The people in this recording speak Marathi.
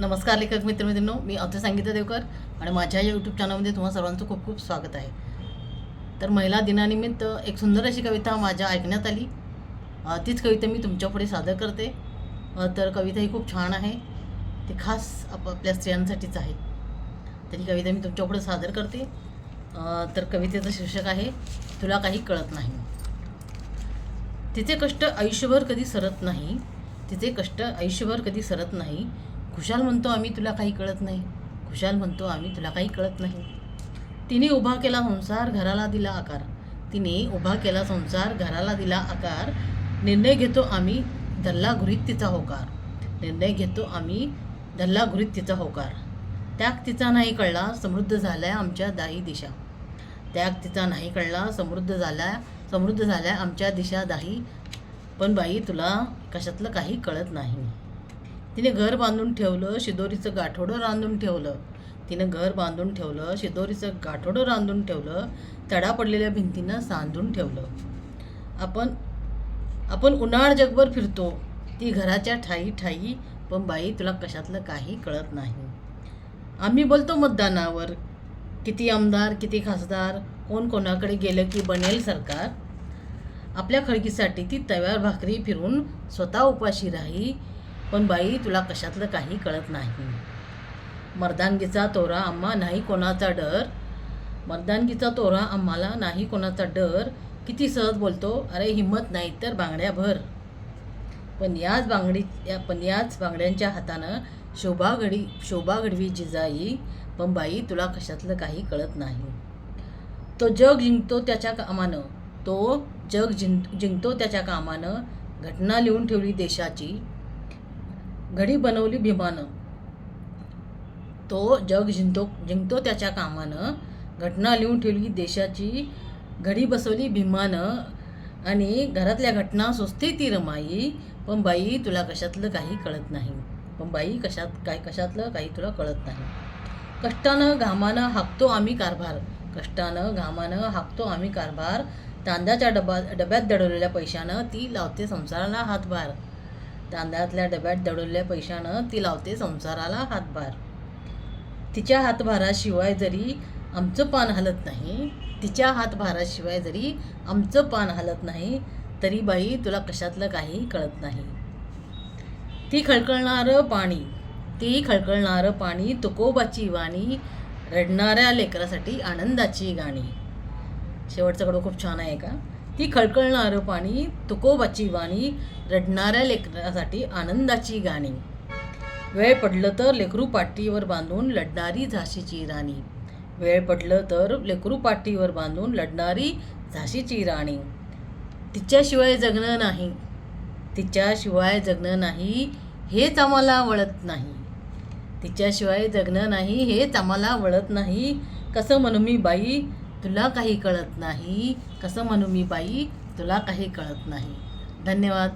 नमस्कार लेखक मित्रमित्रांनो मी अवते संगीता देवकर आणि माझ्या या यूट्यूब चॅनलमध्ये तुम्हा सर्वांचं खूप खूप स्वागत आहे. तर महिला दिनानिमित्त एक सुंदर अशी कविता माझ्या ऐकण्यात आली. तीच कविता मी तुमच्यापुढे सादर करते. तर कविता ही खूप छान आहे. ती खास आप आपल्या स्त्रियांसाठीच आहे. तर ही कविता मी तुमच्यापुढे सादर करते. तर कवितेचं शीर्षक आहे तुला काही कळत नाही. तिचे कष्ट आयुष्यभर कधी सरत नाही. तिचे कष्ट आयुष्यभर कधी सरत नाही. खुशाल म्हणतो आम्ही तुला काही कळत नाही. खुशाल म्हणतो आम्ही तुला काही कळत नाही. तिने उभा केला संसार घराला दिला आकार. तिने उभा केला संसार घराला दिला आकार. निर्णय घेतो आम्ही धल्ला घुरीत तिचा होकार. निर्णय घेतो आम्ही धल्ला घुरीत तिचा होकार. त्याग तिचा नाही कळला समृद्ध झालाय आमच्या दाही दिशा. त्याग तिचा नाही कळला समृद्ध झाला समृद्ध झाल्या आमच्या दिशा दाही. पण बाई तुला कशातलं काही कळत नाही. तिने घर बांधून ठेवलं शिदोरीचं गाठोडं रांधून ठेवलं. तिनं घर बांधून ठेवलं शिदोरीचं गाठोडं रांधून ठेवलं तडा पडलेल्या भिंतीनं सांधून ठेवलं. आपण आपण उन्हाळ जगभर फिरतो. ती घराच्या ठाई ठाई पण बाई तुला कशातलं काही कळत नाही. आम्ही बोलतो मतदानावर. किती आमदार किती खासदार कोण कोणाकडे गेलं की बनेल सरकार? आपल्या खळगीसाठी ती तव्यावर भाकरी फिरून स्वतः उपाशी राही पण बाई तुला कशातलं काही कळत नाही. मर्दानगीचा तोरा आम्हा नाही कोणाचा डर. मर्दानगीचा तोरा आम्हाला नाही कोणाचा डर. किती सहज बोलतो अरे हिंमत नाही तर बांगड्या भर. पण याच बांगडी या पण याच बांगड्यांच्या हातानं शोभा घडी शोभा घडवी जिजाई पण बाई तुला कशातलं काही कळत नाही. तो जग जिंकतो त्याच्या कामानं. तो जग जिंक जिंकतो त्याच्या कामानं. घटना लिहून ठेवली देशाची. घडी बनवली भीमानं. तो जग जिंकतो जिंकतो त्याच्या कामानं. घटना लिहून ठेवली देशाची. घडी बसवली भीमानं. आणि घरातल्या घटना सोसते ती रमाई. पण बाई तुला कशातलं काही कळत नाही. पण बाई कशात काय कशातलं काही तुला कळत नाही. कष्टानं घामानं हाकतो आम्ही कारभार. कष्टानं घामानं हाकतो आम्ही कारभार. तांदळाच्या डबा डब्यात दडवलेल्या पैशानं ती लावते संसाराला हातभार. तांदळातल्या डब्यात दडवलेल्या पैशानं ती लावते संसाराला हातभार. तिच्या हातभाराशिवाय जरी आमचं पान हलत नाही तिच्या हातभाराशिवाय जरी आमचं पान हलत नाही तरी बाई तुला कशातलं काही कळत नाही. ती खळखळणारं पाणी ती खळखळणारं पाणी तुकोबाची वाणी रडणाऱ्या लेकरासाठी आनंदाची गाणी. शेवटचं कडं खूप छान आहे का? ती खळखळणारं पाणी तुकोबाची वाणी रडणाऱ्या लेकरासाठी आनंदाची गाणी. वेळ पडलं तर लेकरू पाटीवर बांधून लढणारी झाशीची राणी. वेळ पडलं तर लेकरू पाटीवर बांधून लढणारी झाशीची राणी. तिच्याशिवाय जगणं नाही. तिच्याशिवाय जगणं नाही हेच आम्हाला वळत नाही. तिच्याशिवाय जगणं नाही हेच आम्हाला वळत नाही. कसं म्हणू मी बाई? तुला काही कळत नाही. कसं म्हणू मी बाई? तुला काही कळत नाही. धन्यवाद.